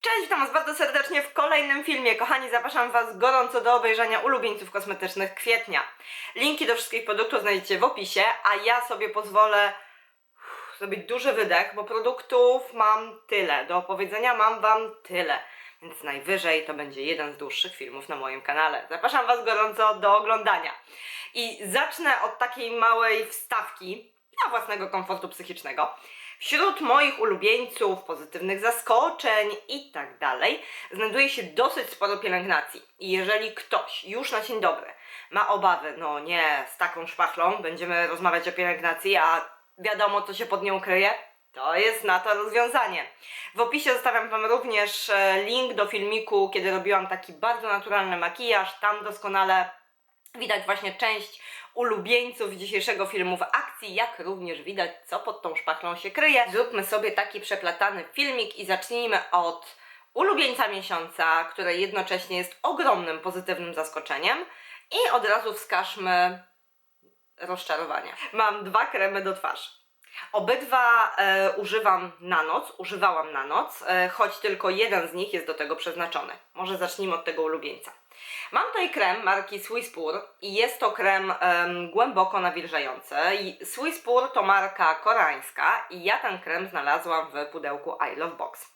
Cześć, witam Was bardzo serdecznie w kolejnym filmie. Kochani, zapraszam Was gorąco do obejrzenia ulubieńców kosmetycznych kwietnia. Linki do wszystkich produktów znajdziecie w opisie, a ja sobie pozwolę zrobić duży wydech, bo produktów mam tyle. Do opowiedzenia mam Wam tyle. Więc najwyżej to będzie jeden z dłuższych filmów na moim kanale. Zapraszam Was gorąco do oglądania. I zacznę od takiej małej wstawki dla własnego komfortu psychicznego. Wśród moich ulubieńców, pozytywnych zaskoczeń i tak dalej, znajduje się dosyć sporo pielęgnacji. I jeżeli ktoś już na dzień dobry ma obawy, no nie, z taką szpachlą będziemy rozmawiać o pielęgnacji, a wiadomo co się pod nią kryje, to jest na to rozwiązanie. W opisie zostawiam Wam również e, link do filmiku, kiedy robiłam taki bardzo naturalny makijaż. Tam doskonale widać właśnie część ulubieńców dzisiejszego filmu w akcji, jak również widać, co pod tą szpachlą się kryje. Zróbmy sobie taki przeplatany filmik i zacznijmy od ulubieńca miesiąca, który jednocześnie jest ogromnym pozytywnym zaskoczeniem i od razu wskażmy rozczarowania. Mam dwa kremy do twarzy. Obydwa e, używam na noc, używałam na noc, e, choć tylko jeden z nich jest do tego przeznaczony. Może zacznijmy od tego ulubieńca. Mam tutaj krem marki Swisspur i jest to krem em, głęboko nawilżający. Swisspur to marka koreańska i ja ten krem znalazłam w pudełku I Love Box.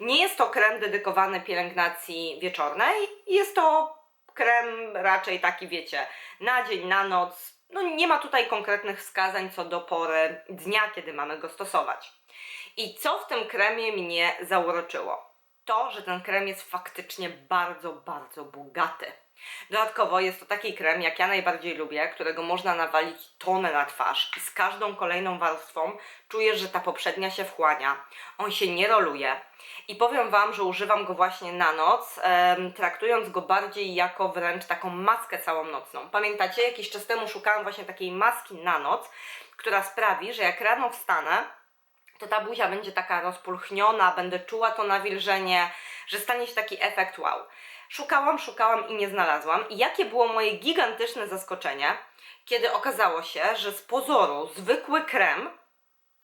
Nie jest to krem dedykowany pielęgnacji wieczornej, jest to krem raczej taki, wiecie, na dzień, na noc. No nie ma tutaj konkretnych wskazań co do pory dnia, kiedy mamy go stosować. I co w tym kremie mnie zauroczyło? To, że ten krem jest faktycznie bardzo, bardzo bogaty. Dodatkowo jest to taki krem, jak ja najbardziej lubię, którego można nawalić tonę na twarz i z każdą kolejną warstwą czujesz, że ta poprzednia się wchłania. On się nie roluje. I powiem Wam, że używam go właśnie na noc, em, traktując go bardziej jako wręcz taką maskę całą nocną. Pamiętacie, jakiś czas temu szukałam właśnie takiej maski na noc, która sprawi, że jak rano wstanę, to ta buzia będzie taka rozpulchniona, będę czuła to nawilżenie, że stanie się taki efekt wow. Szukałam, szukałam i nie znalazłam. I jakie było moje gigantyczne zaskoczenie, kiedy okazało się, że z pozoru zwykły krem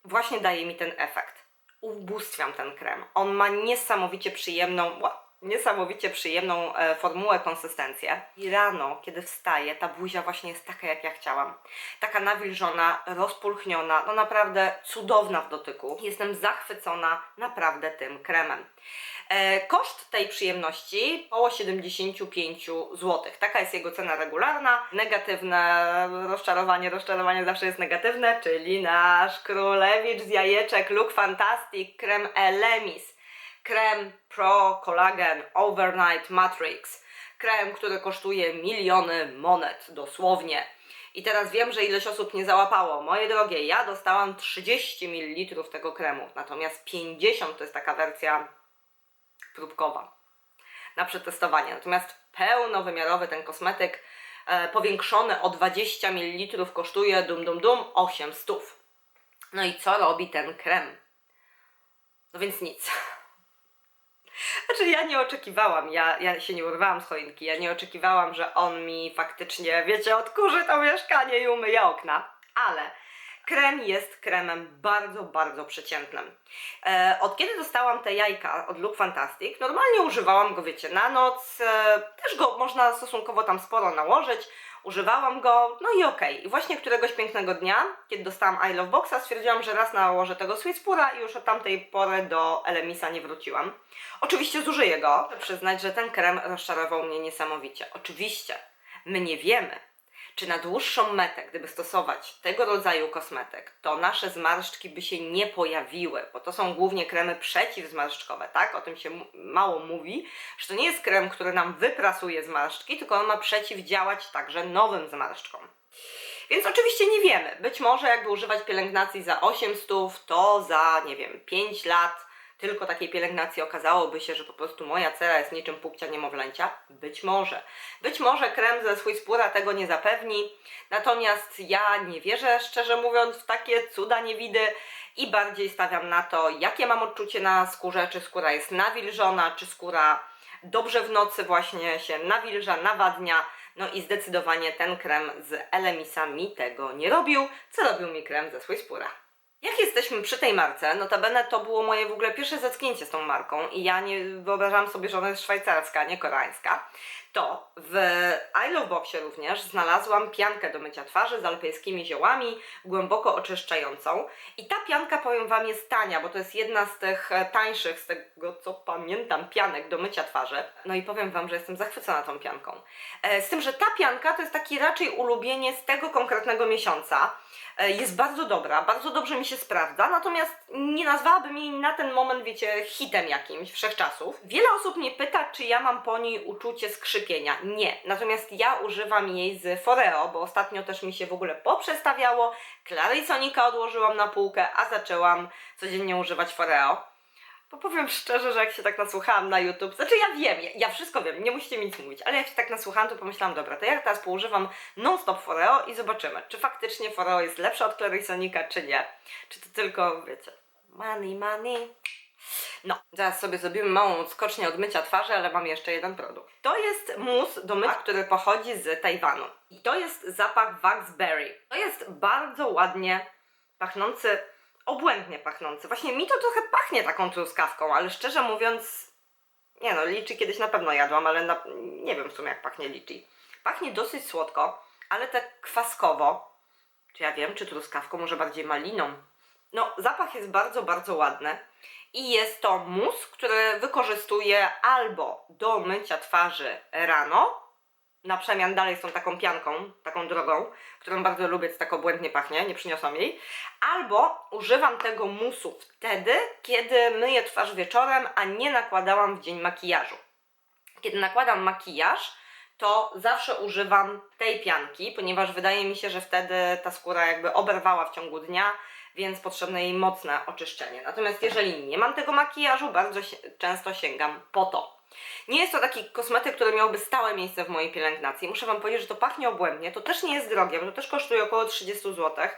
właśnie daje mi ten efekt. Ubóstwiam ten krem. On ma niesamowicie przyjemną, niesamowicie przyjemną e, formułę, konsystencję. I rano, kiedy wstaję, ta buzia właśnie jest taka, jak ja chciałam. Taka nawilżona, rozpulchniona, no naprawdę cudowna w dotyku. Jestem zachwycona naprawdę tym kremem. E, koszt tej przyjemności około 75 zł. Taka jest jego cena regularna. Negatywne rozczarowanie, rozczarowanie zawsze jest negatywne, czyli nasz królewicz z jajeczek Look Fantastic krem Elemis. Krem Pro Collagen Overnight Matrix. Krem, który kosztuje miliony monet, dosłownie. I teraz wiem, że ileś osób nie załapało. Moje drogie, ja dostałam 30 ml tego kremu, natomiast 50 to jest taka wersja próbkowa na przetestowanie. Natomiast pełnowymiarowy ten kosmetyk e, powiększony o 20 ml kosztuje dum dum dum 8 stów. No i co robi ten krem? No więc nic. Znaczy ja nie oczekiwałam, ja, ja się nie urwałam z choinki, ja nie oczekiwałam, że on mi faktycznie, wiecie, odkurzy to mieszkanie i umyje okna. Ale krem jest kremem bardzo, bardzo przeciętnym. E, od kiedy dostałam te jajka od Look Fantastic, normalnie używałam go, wiecie, na noc, e, też go można stosunkowo tam sporo nałożyć, używałam go, no i okej. I właśnie któregoś pięknego dnia, kiedy dostałam I Love Boxa, stwierdziłam, że raz nałożę tego Swisspura i już od tamtej pory do Elemisa nie wróciłam. Oczywiście zużyję go. Muszę przyznać, że ten krem rozczarował mnie niesamowicie. Oczywiście, my nie wiemy, czy na dłuższą metę, gdyby stosować tego rodzaju kosmetyk, to nasze zmarszczki by się nie pojawiły, bo to są głównie kremy przeciwzmarszczkowe, tak? O tym się mało mówi, że to nie jest krem, który nam wyprasuje zmarszczki, tylko on ma przeciwdziałać także nowym zmarszczkom. Więc oczywiście nie wiemy. Być może jakby używać pielęgnacji za 800, to za, nie wiem, 5 lat tylko takiej pielęgnacji okazałoby się, że po prostu moja cera jest niczym pupcia niemowlęcia? Być może. Być może krem ze Swisspura tego nie zapewni, natomiast ja nie wierzę, szczerze mówiąc, w takie cuda niewidy i bardziej stawiam na to, jakie mam odczucie na skórze, czy skóra jest nawilżona, czy skóra dobrze w nocy właśnie się nawilża, nawadnia, no i zdecydowanie ten krem z Elemisa mi tego nie robił, co robił mi krem ze Swisspura. Jak jesteśmy przy tej marce, notabene to było moje w ogóle pierwsze zetknięcie z tą marką i ja nie wyobrażałam sobie, że ona jest szwajcarska, nie koreańska, to w I Love Boxie również znalazłam piankę do mycia twarzy z alpejskimi ziołami, głęboko oczyszczającą i ta pianka, powiem Wam, jest tania, bo to jest jedna z tych e, tańszych, z tego co pamiętam, pianek do mycia twarzy. No i powiem Wam, że jestem zachwycona tą pianką. E, Z tym, że ta pianka to jest taki raczej ulubienie z tego konkretnego miesiąca. E, Jest bardzo dobra, bardzo dobrze mi się sprawdza, natomiast nie nazwałabym jej na ten moment, wiecie, hitem jakimś wszechczasów. Wiele osób mnie pyta, czy ja mam po niej uczucie Nie, natomiast ja używam jej z Foreo, bo ostatnio też mi się w ogóle poprzestawiało. Clary Sonika odłożyłam na półkę, a zaczęłam codziennie używać Foreo. Bo powiem szczerze, że jak się tak nasłuchałam na YouTube, znaczy ja wiem, ja, ja wszystko wiem, nie musicie mi nic mówić, ale jak się tak nasłuchałam, to pomyślałam, dobra, to ja teraz poużywam non-stop Foreo i zobaczymy, czy faktycznie Foreo jest lepsze od Clary Sonika, czy nie. Czy to tylko, wiecie, money, money. No, zaraz sobie zrobimy małą skocznię od mycia twarzy, ale mam jeszcze jeden produkt. To jest mus do mycia, który pochodzi z Tajwanu. I to jest zapach Waxberry. To jest bardzo ładnie pachnący, obłędnie pachnący. Właśnie mi to trochę pachnie taką truskawką, ale szczerze mówiąc, nie no, liczy kiedyś na pewno jadłam, ale na, nie wiem w sumie jak pachnie liczy. Pachnie dosyć słodko, ale tak kwaskowo. Czy ja wiem, czy truskawką, może bardziej maliną. No, zapach jest bardzo, bardzo ładny. I jest to mus, który wykorzystuję albo do mycia twarzy rano, na przemian dalej z tą taką pianką, taką drogą, którą bardzo lubię, co tak obłędnie pachnie, nie przyniosłam jej, albo używam tego musu wtedy, kiedy myję twarz wieczorem, a nie nakładałam w dzień makijażu. Kiedy nakładam makijaż, to zawsze używam tej pianki, ponieważ wydaje mi się, że wtedy ta skóra jakby oberwała w ciągu dnia, więc potrzebne jej mocne oczyszczenie. Natomiast jeżeli nie mam tego makijażu, bardzo często sięgam po to. Nie jest to taki kosmetyk, który miałby stałe miejsce w mojej pielęgnacji. Muszę Wam powiedzieć, że to pachnie obłędnie. To też nie jest drogie, bo to też kosztuje około 30 zł.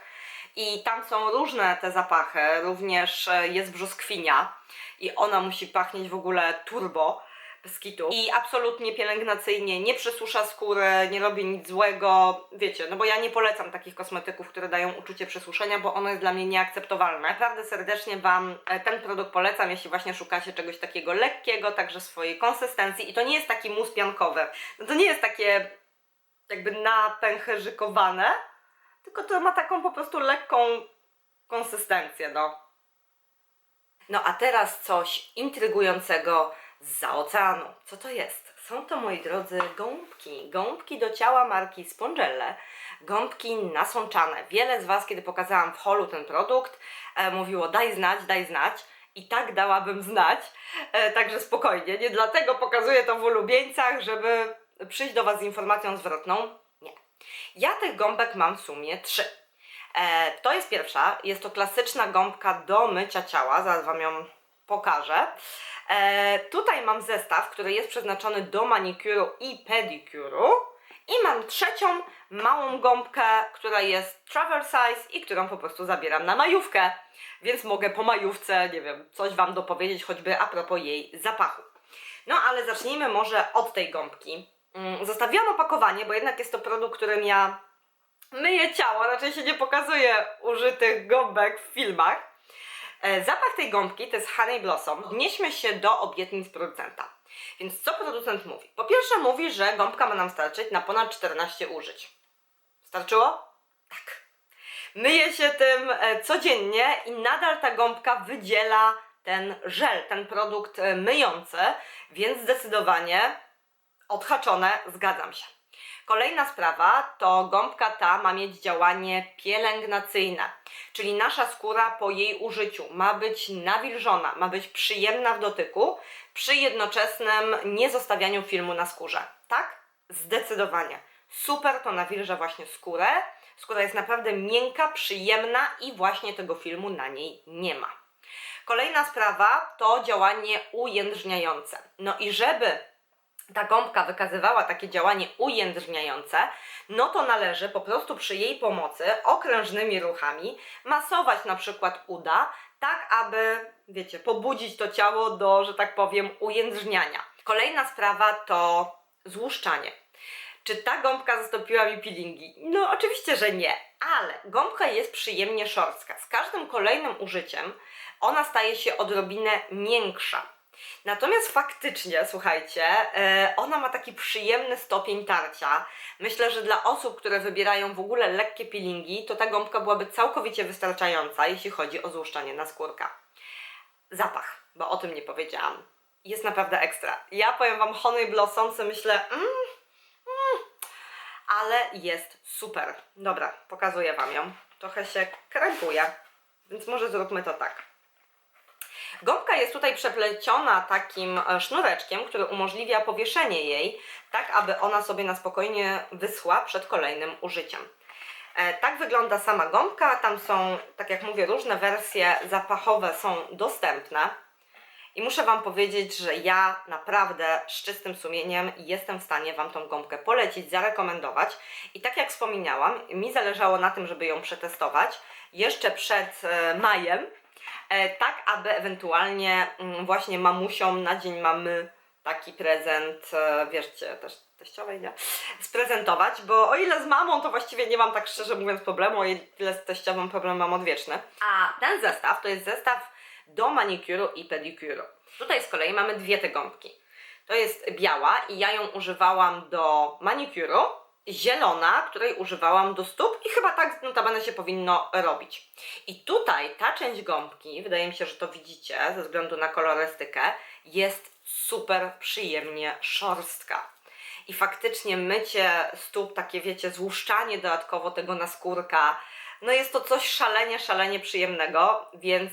I tam są różne te zapachy. Również e, jest brzoskwinia i ona musi pachnieć w ogóle turbo bez. I absolutnie pielęgnacyjnie nie przesusza skóry, nie robi nic złego. Wiecie, no bo ja nie polecam takich kosmetyków, które dają uczucie przesuszenia, bo ono jest dla mnie nieakceptowalne. Naprawdę serdecznie Wam e, ten produkt polecam, jeśli właśnie szukacie czegoś takiego lekkiego, także swojej konsystencji. I to nie jest taki mus piankowy. No to nie jest takie jakby napęcherzykowane, tylko to ma taką po prostu lekką konsystencję, no. No a teraz coś intrygującego za oceanu. Co to jest? Są to, moi drodzy, gąbki. Gąbki do ciała marki Spongelle. Gąbki nasączane. Wiele z Was, kiedy pokazałam w holu ten produkt, e, mówiło daj znać, daj znać. I tak dałabym znać. E, także spokojnie. Nie dlatego pokazuję to w ulubieńcach, żeby przyjść do Was z informacją zwrotną. Nie. Ja tych gąbek mam w sumie trzy. E, to jest pierwsza, jest to klasyczna gąbka do mycia ciała, zaraz Wam ją pokażę. E, tutaj mam zestaw, który jest przeznaczony do manikuru i pedikuru. I mam trzecią małą gąbkę, która jest travel size i którą po prostu zabieram na majówkę. Więc mogę po majówce, nie wiem, coś Wam dopowiedzieć, choćby a propos jej zapachu. No ale zacznijmy może od tej gąbki. Mm, Zostawiłam opakowanie, bo jednak jest to produkt, którym ja myję ciało, raczej się nie pokazuje użytych gąbek w filmach. E, Zapach tej gąbki to jest Honey Blossom. Odnieśmy się do obietnic producenta. Więc co producent mówi? Po pierwsze mówi, że gąbka ma nam starczyć na ponad 14 użyć. Starczyło? Tak. Myję się tym e, codziennie i nadal ta gąbka wydziela ten żel, ten produkt e, myjący, więc zdecydowanie odhaczone, zgadzam się. Kolejna sprawa to gąbka ta ma mieć działanie pielęgnacyjne, czyli nasza skóra po jej użyciu ma być nawilżona, ma być przyjemna w dotyku, przy jednoczesnym niezostawianiu filmu na skórze. Tak? Zdecydowanie. Super to nawilża właśnie skórę. Skóra jest naprawdę miękka, przyjemna i właśnie tego filmu na niej nie ma. Kolejna sprawa to działanie ujędrniające. No i żeby ta gąbka wykazywała takie działanie ujędrniające, no to należy po prostu przy jej pomocy okrężnymi ruchami masować na przykład uda, tak aby, wiecie, pobudzić to ciało do, że tak powiem, ujędrniania. Kolejna sprawa to złuszczanie. Czy ta gąbka zastąpiła mi peelingi? No oczywiście, że nie. Ale gąbka jest przyjemnie szorstka. Z każdym kolejnym użyciem ona staje się odrobinę miększa. Natomiast faktycznie, słuchajcie, e, ona ma taki przyjemny stopień tarcia. Myślę, że dla osób, które wybierają w ogóle lekkie peelingi, to ta gąbka byłaby całkowicie wystarczająca, jeśli chodzi o złuszczanie naskórka. Zapach, bo o tym nie powiedziałam. Jest naprawdę ekstra. Ja powiem Wam Honey Blossom, co myślę, mm, mm, ale jest super. Dobra, pokazuję Wam ją. Trochę się krępuje, więc może zróbmy to tak. Gąbka jest tutaj przepleciona takim e, sznureczkiem, który umożliwia powieszenie jej, tak aby ona sobie na spokojnie wyschła przed kolejnym użyciem. E, Tak wygląda sama gąbka. Tam są, tak jak mówię, różne wersje zapachowe są dostępne. I muszę Wam powiedzieć, że ja naprawdę z czystym sumieniem jestem w stanie Wam tą gąbkę polecić, zarekomendować. I tak jak wspominałam, mi zależało na tym, żeby ją przetestować jeszcze przed e, majem, tak aby ewentualnie mm, właśnie mamusiom na dzień mamy taki prezent, e, wierzcie, też teściowej, nie? Sprezentować, bo o ile z mamą to właściwie nie mam tak szczerze mówiąc problemu, o ile z teściową problem mam odwieczny. A ten zestaw to jest zestaw do manikuru i pedikuru. Tutaj z kolei mamy dwie te gąbki. To jest biała i ja ją używałam do manikuru, zielona, której używałam do stóp i chyba tak notabene się powinno robić. I tutaj ta część gąbki, wydaje mi się, że to widzicie ze względu na kolorystykę, jest super przyjemnie szorstka. I faktycznie mycie stóp, takie wiecie, złuszczanie dodatkowo tego naskórka, no jest to coś szalenie, szalenie przyjemnego, więc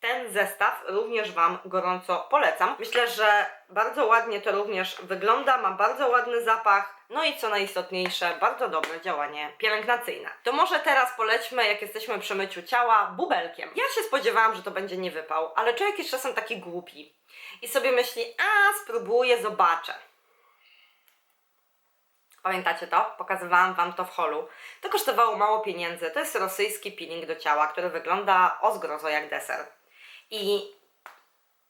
ten zestaw również Wam gorąco polecam. Myślę, że bardzo ładnie to również wygląda, ma bardzo ładny zapach, no i co najistotniejsze, bardzo dobre działanie pielęgnacyjne. To może teraz polećmy, jak jesteśmy przy myciu ciała, bubelkiem. Ja się spodziewałam, że to będzie niewypał, ale człowiek jest czasem taki głupi i sobie myśli, a spróbuję, zobaczę. Pamiętacie to? Pokazywałam Wam to w holu. To kosztowało mało pieniędzy. To jest rosyjski peeling do ciała, który wygląda o zgrozo jak deser. I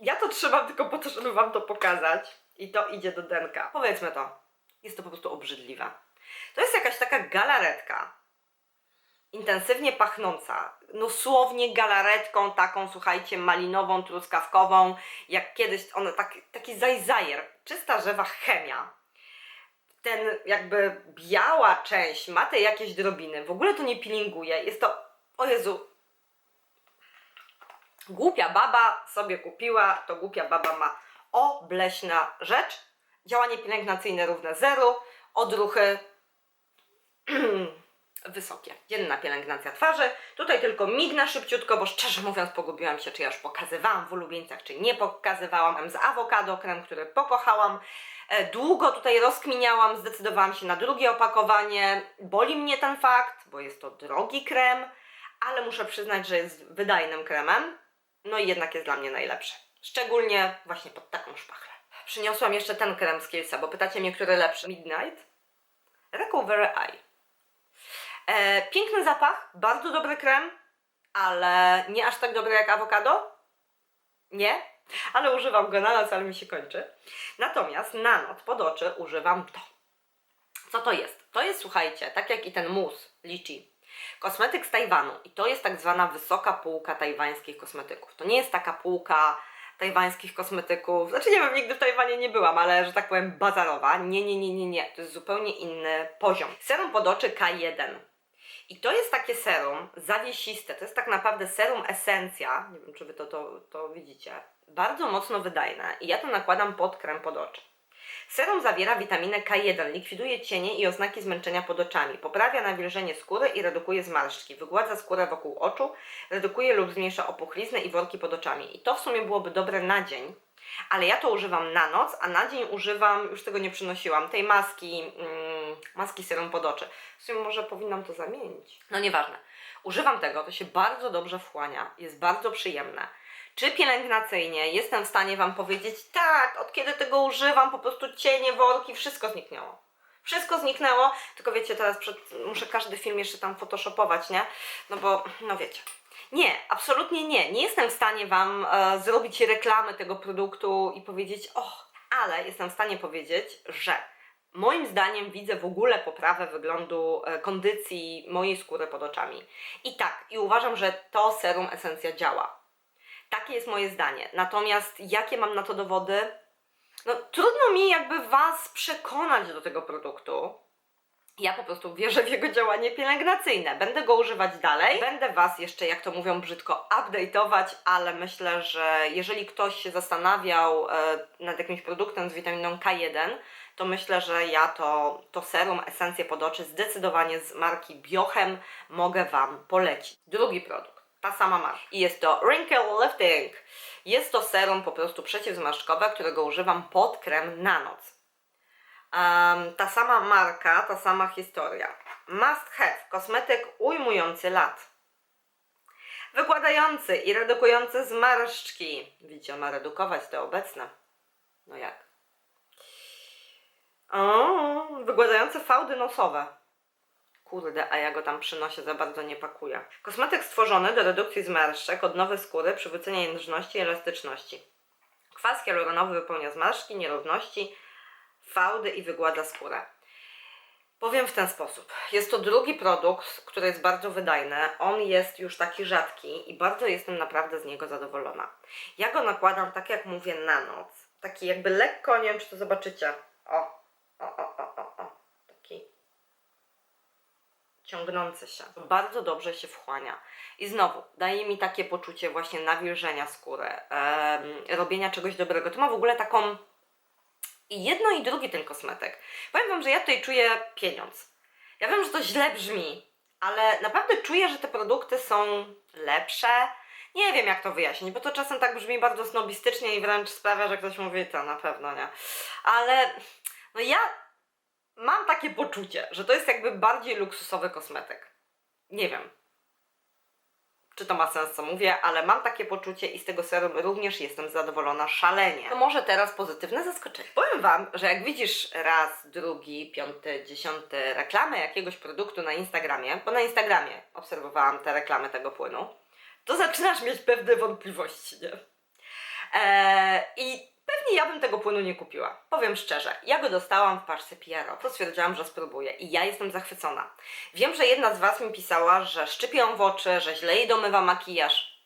ja to trzymam tylko po to, żeby Wam to pokazać. I to idzie do denka. Powiedzmy to. Jest to po prostu obrzydliwe. To jest jakaś taka galaretka. Intensywnie pachnąca. No słownie galaretką taką, słuchajcie, malinową, truskawkową. Jak kiedyś, ona tak, taki zajzajer. Czysta, żywa chemia ten jakby biała część ma te jakieś drobiny, w ogóle to nie peelinguje, jest to, o Jezu, głupia baba sobie kupiła, to głupia baba ma obleśna rzecz, działanie pielęgnacyjne równe zeru, odruchy wysokie. Dzienna pielęgnacja twarzy. Tutaj tylko mignę szybciutko, bo szczerze mówiąc pogubiłam się, czy ja już pokazywałam w ulubieńcach, czy nie pokazywałam. Z awokado krem, który pokochałam. E, Długo tutaj rozkminiałam, zdecydowałam się na drugie opakowanie. Boli mnie ten fakt, bo jest to drogi krem, ale muszę przyznać, że jest wydajnym kremem. No i jednak jest dla mnie najlepszy. Szczególnie właśnie pod taką szpachlę. Przyniosłam jeszcze ten krem z Kielsa, bo pytacie mnie, który lepszy. Midnight? Recovery Eye. E, piękny zapach, bardzo dobry krem, ale nie aż tak dobry jak awokado. Nie, ale używam go na noc, ale mi się kończy. Natomiast na noc pod oczy używam to. Co to jest? To jest, słuchajcie, tak jak i ten mus Lichi, kosmetyk z Tajwanu i to jest tak zwana wysoka półka tajwańskich kosmetyków. To nie jest taka półka tajwańskich kosmetyków, znaczy nie wiem, nigdy w Tajwanie nie byłam, ale że tak powiem bazarowa. Nie, nie, nie, nie, nie. To jest zupełnie inny poziom. Serum pod oczy K1. I to jest takie serum zawiesiste, to jest tak naprawdę serum esencja, nie wiem czy Wy to, to, to widzicie, bardzo mocno wydajne i ja to nakładam pod krem pod oczy. Serum zawiera witaminę K1, likwiduje cienie i oznaki zmęczenia pod oczami, poprawia nawilżenie skóry i redukuje zmarszczki, wygładza skórę wokół oczu, redukuje lub zmniejsza opuchlizny i worki pod oczami. I to w sumie byłoby dobre na dzień, ale ja to używam na noc, a na dzień używam, już tego nie przynosiłam, tej maski, mm, maski serum pod oczy. W sumie może powinnam to zamienić. No nieważne. Używam tego, to się bardzo dobrze wchłania, jest bardzo przyjemne. Czy pielęgnacyjnie jestem w stanie Wam powiedzieć, tak, od kiedy tego używam, po prostu cienie, worki, wszystko zniknęło. Wszystko zniknęło, tylko wiecie, teraz przed, muszę każdy film jeszcze tam photoshopować, nie? No bo, no wiecie. Nie, absolutnie nie. Nie jestem w stanie Wam e, zrobić reklamy tego produktu i powiedzieć, o, ale jestem w stanie powiedzieć, że moim zdaniem widzę w ogóle poprawę wyglądu, e, kondycji mojej skóry pod oczami. I tak, i uważam, że to serum esencja działa. Takie jest moje zdanie. Natomiast jakie mam na to dowody? No, trudno mi jakby Was przekonać do tego produktu. Ja po prostu wierzę w jego działanie pielęgnacyjne. Będę go używać dalej. Będę Was jeszcze, jak to mówią brzydko, update'ować, ale myślę, że jeżeli ktoś się zastanawiał e, nad jakimś produktem z witaminą K1, to myślę, że ja to, to serum Esencje pod oczy zdecydowanie z marki Biochem mogę Wam polecić. Drugi produkt, ta sama marka. I jest to Wrinkle Lifting. Jest to serum po prostu przeciwzmarszczkowe, którego używam pod krem na noc. Em, ta sama marka, ta sama historia. Must have, kosmetyk ujmujący lat. Wykładający i redukujący zmarszczki. Widzicie, ma redukować te obecne. No jak? O, wygładający fałdy nosowe. Kurde, a ja go tam przynoszę, za bardzo nie pakuję. Kosmetyk stworzony do redukcji zmarszczek, odnowy skóry, przywrócenia jędrności i elastyczności. Kwas hialuronowy wypełnia zmarszczki, nierówności, fałdy i wygładza skórę. Powiem w ten sposób. Jest to drugi produkt, który jest bardzo wydajny. On jest już taki rzadki i bardzo jestem naprawdę z niego zadowolona. Ja go nakładam, tak jak mówię, na noc. Taki jakby lekko, nie wiem czy to zobaczycie. O, o, o, o, o, o. Taki ciągnący się. Bardzo dobrze się wchłania. I znowu, daje mi takie poczucie właśnie nawilżenia skóry, robienia czegoś dobrego. To ma w ogóle taką jedno i drugi ten kosmetyk. Powiem Wam, że ja tutaj czuję pieniądz. Ja wiem, że to źle brzmi, ale naprawdę czuję, że te produkty są lepsze. Nie wiem, jak to wyjaśnić, bo to czasem tak brzmi bardzo snobistycznie i wręcz sprawia, że ktoś mówi, to na pewno nie. Ale no ja mam takie poczucie, że to jest jakby bardziej luksusowy kosmetyk. Nie wiem, czy to ma sens, co mówię, ale mam takie poczucie i z tego serum również jestem zadowolona szalenie. To może teraz pozytywne zaskoczenie. Powiem Wam, że jak widzisz raz, drugi, piąty, dziesiąty reklamę jakiegoś produktu na Instagramie, bo na Instagramie obserwowałam te reklamy tego płynu, to zaczynasz mieć pewne wątpliwości, nie? Eee, I pewnie ja bym tego płynu nie kupiła. Powiem szczerze, ja go dostałam w paczce PR, to stwierdziłam, że spróbuję i ja jestem zachwycona. Wiem, że jedna z Was mi pisała, że szczypie ją w oczy, że źle jej domywa makijaż.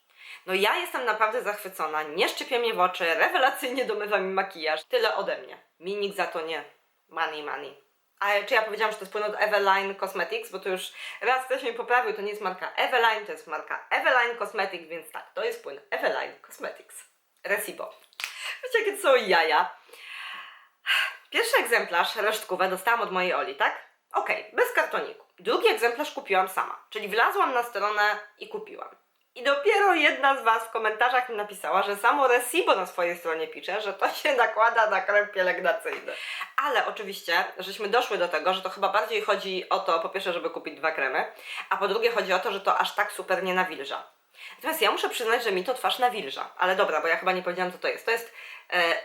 No ja jestem naprawdę zachwycona, nie szczypie mnie w oczy, rewelacyjnie domywa mi makijaż. Tyle ode mnie. Mi nikt za to nie. Money, money. A czy ja powiedziałam, że to jest płyn od Eveline Cosmetics, bo to już raz ktoś mnie poprawił, to nie jest marka Eveline, to jest marka Eveline Cosmetics, więc tak, to jest płyn Eveline Cosmetics. Recibo. Wiecie, jakie to są jaja. Pierwszy egzemplarz, resztkówę, dostałam od mojej Oli, tak? Okej, bez kartoniku. Drugi egzemplarz kupiłam sama, czyli wlazłam na stronę i kupiłam. I dopiero jedna z Was w komentarzach mi napisała, że samo Recibo na swojej stronie pisze, że to się nakłada na krem pielęgnacyjny. Ale oczywiście, żeśmy doszły do tego, że to chyba bardziej chodzi o to, po pierwsze, żeby kupić dwa kremy, a po drugie chodzi o to, że to aż tak super nie nawilża. Natomiast ja muszę przyznać, że mi to twarz nawilża. Ale dobra, bo ja chyba nie powiedziałam, co to jest. To jest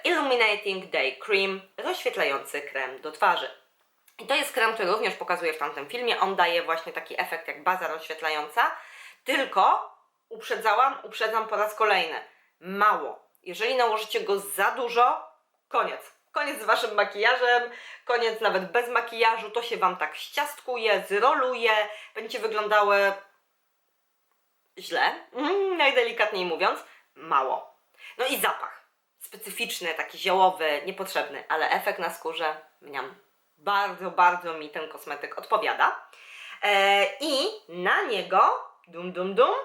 Illuminating Day Cream, rozświetlający krem do twarzy. I to jest krem, który również pokazuję w tamtym filmie. On daje właśnie taki efekt jak baza rozświetlająca, tylko uprzedzałam, uprzedzam po raz kolejny. Mało. Jeżeli nałożycie go za dużo, koniec. Koniec z waszym makijażem, koniec nawet bez makijażu, to się wam tak ściastkuje, zroluje, będziecie wyglądały źle, mm, najdelikatniej mówiąc, mało. No i zapach. Specyficzny, taki ziołowy, niepotrzebny, ale efekt na skórze, mniam, bardzo, bardzo mi ten kosmetyk odpowiada. E, I na niego, dum dum dum,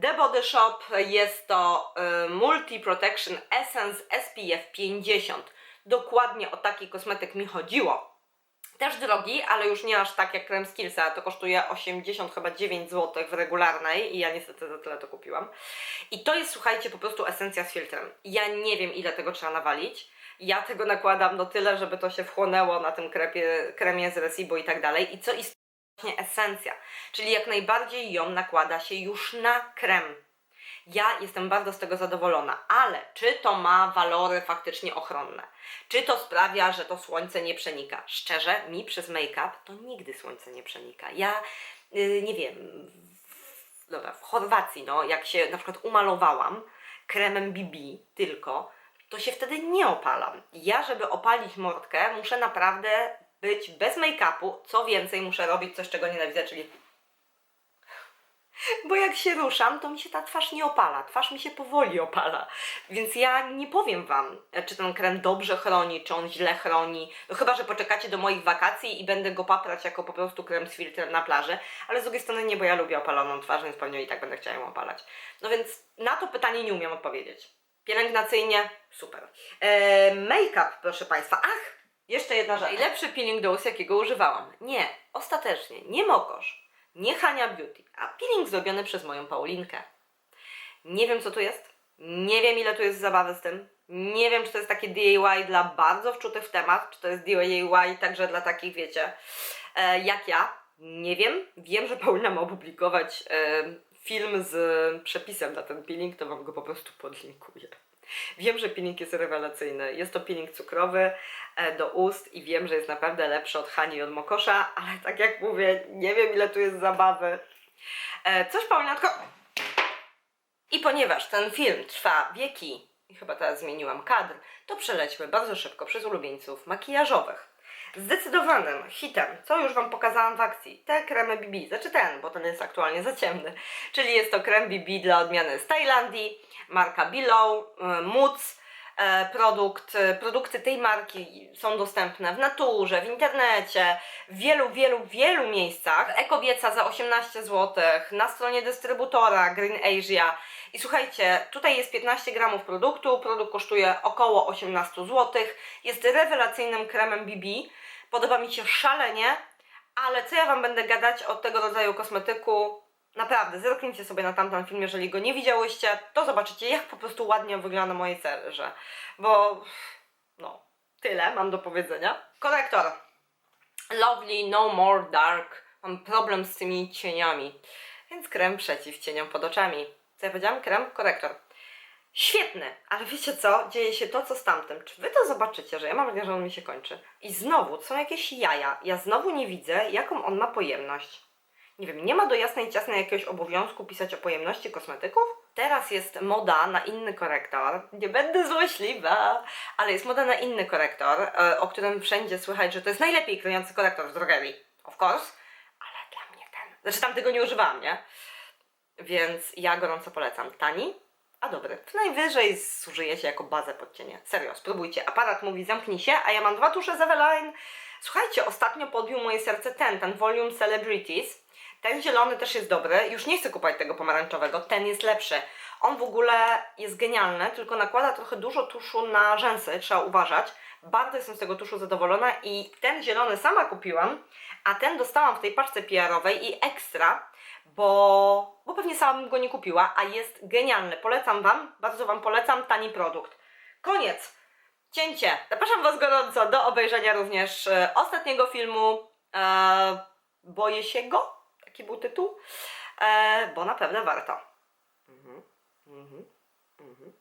The Body Shop jest to y, Multi Protection Essence SPF 50. Dokładnie o taki kosmetyk mi chodziło. Też drogi, ale już nie aż tak jak krem Skillsa, to kosztuje 80 chyba 9 zł w regularnej i ja niestety za tyle to kupiłam. I to jest, słuchajcie, po prostu esencja z filtrem. Ja nie wiem ile tego trzeba nawalić. Ja tego nakładam do tyle, żeby to się wchłonęło na tym krepie, kremie z Recibo i tak dalej. I co istotne, esencja, czyli jak najbardziej ją nakłada się już na krem. Ja jestem bardzo z tego zadowolona, ale czy to ma walory faktycznie ochronne? Czy to sprawia, że to słońce nie przenika? Szczerze, mi przez make-up to nigdy słońce nie przenika. Ja yy, nie wiem, w, dobra, w Chorwacji, no, jak się na przykład umalowałam kremem BB tylko, to się wtedy nie opalam. Ja, żeby opalić mordkę, muszę naprawdę być bez make-upu. Co więcej, muszę robić coś, czego nienawidzę, czyli bo jak się ruszam, to mi się ta twarz nie opala. Twarz mi się powoli opala. Więc ja nie powiem Wam, czy ten krem dobrze chroni, czy on źle chroni. No chyba, że poczekacie do moich wakacji i będę go paprać jako po prostu krem z filtrem na plaży. Ale z drugiej strony nie, bo ja lubię opaloną twarz, więc pewnie i tak będę chciała ją opalać. No więc na to pytanie nie umiem odpowiedzieć. Pielęgnacyjnie super. Eee, Make-up, proszę Państwa. Ach, jeszcze jedna rzecz. Najlepszy peeling dose, jakiego używałam. Nie, ostatecznie, nie Mokosz, nie Hania Beauty, a peeling zrobiony przez moją Paulinkę. Nie wiem, co tu jest. Nie wiem, ile tu jest zabawy z tym. Nie wiem, czy to jest takie DIY dla bardzo wczutych w temat, czy to jest DIY także dla takich, wiecie, e, jak ja. Nie wiem. Wiem, że Paulina ma opublikować e, film z przepisem na ten peeling, to Wam go po prostu podlinkuję. Wiem, że peeling jest rewelacyjny. Jest to peeling cukrowy e, do ust i wiem, że jest naprawdę lepszy od Hani i od Mokosza, ale tak jak mówię, nie wiem ile tu jest zabawy. E, coś Paulina, tylko... I ponieważ ten film trwa wieki, i chyba teraz zmieniłam kadr, to przelećmy bardzo szybko przez ulubieńców makijażowych. Zdecydowanym hitem, co już Wam pokazałam w akcji, te kremy BB, znaczy ten, bo ten jest aktualnie za ciemny, czyli jest to krem BB dla odmiany z Tajlandii, marka Below, y, Moods, e, produkt, e, produkty tej marki są dostępne w naturze, w internecie, w wielu, wielu, wielu miejscach. Ekobieca za 18 zł, na stronie dystrybutora Green Asia. I słuchajcie, tutaj jest 15 gramów produktu, produkt kosztuje około 18 zł, jest rewelacyjnym kremem BB, podoba mi się szalenie, ale co ja Wam będę gadać o tego rodzaju kosmetyku? Naprawdę, zerknijcie sobie na tamten film, jeżeli go nie widziałyście, to zobaczycie, jak po prostu ładnie wygląda moje cerze. Bo, no, tyle mam do powiedzenia. Korektor. Lovely, no more dark. Mam problem z tymi cieniami. Więc krem przeciw cieniom pod oczami. Co ja powiedziałam? Krem, korektor. Świetny, ale wiecie co? Dzieje się to, co z tamtym. Czy wy to zobaczycie, że ja mam wrażenie, że on mi się kończy? I znowu są jakieś jaja. Ja znowu nie widzę, jaką on ma pojemność. Nie wiem, nie ma do jasnej ciasnej jakiegoś obowiązku pisać o pojemności kosmetyków? Teraz jest moda na inny korektor. Nie będę złośliwa, ale jest moda na inny korektor, e, o którym wszędzie słychać, że to jest najlepiej kryjący korektor w drogerii. Of course. Ale dla mnie ten. Znaczy tam tego nie używałam, nie? Więc ja gorąco polecam. Tani, a dobry. W najwyżej zużyjecie jako bazę pod cienie. Serio, spróbujcie. Aparat mówi zamknij się, a ja mam dwa tusze z Eveline. Słuchajcie, ostatnio podbił moje serce ten, ten Volume Celebrities. Ten zielony też jest dobry. Już nie chcę kupować tego pomarańczowego. Ten jest lepszy. On w ogóle jest genialny, tylko nakłada trochę dużo tuszu na rzęsy. Trzeba uważać. Bardzo jestem z tego tuszu zadowolona i ten zielony sama kupiłam, a ten dostałam w tej paczce PR-owej i ekstra, bo, bo pewnie sama bym go nie kupiła, a jest genialny. Polecam Wam, bardzo Wam polecam, tani produkt. Koniec! Cięcie! Zapraszam Was gorąco do obejrzenia również e, ostatniego filmu. E, boję się go? Taki był tytuł. E, bo naprawdę warto. Mhm, mhm, mhm.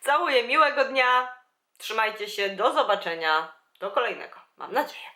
Całuję, miłego dnia. Trzymajcie się, do zobaczenia. Do kolejnego. Mam nadzieję.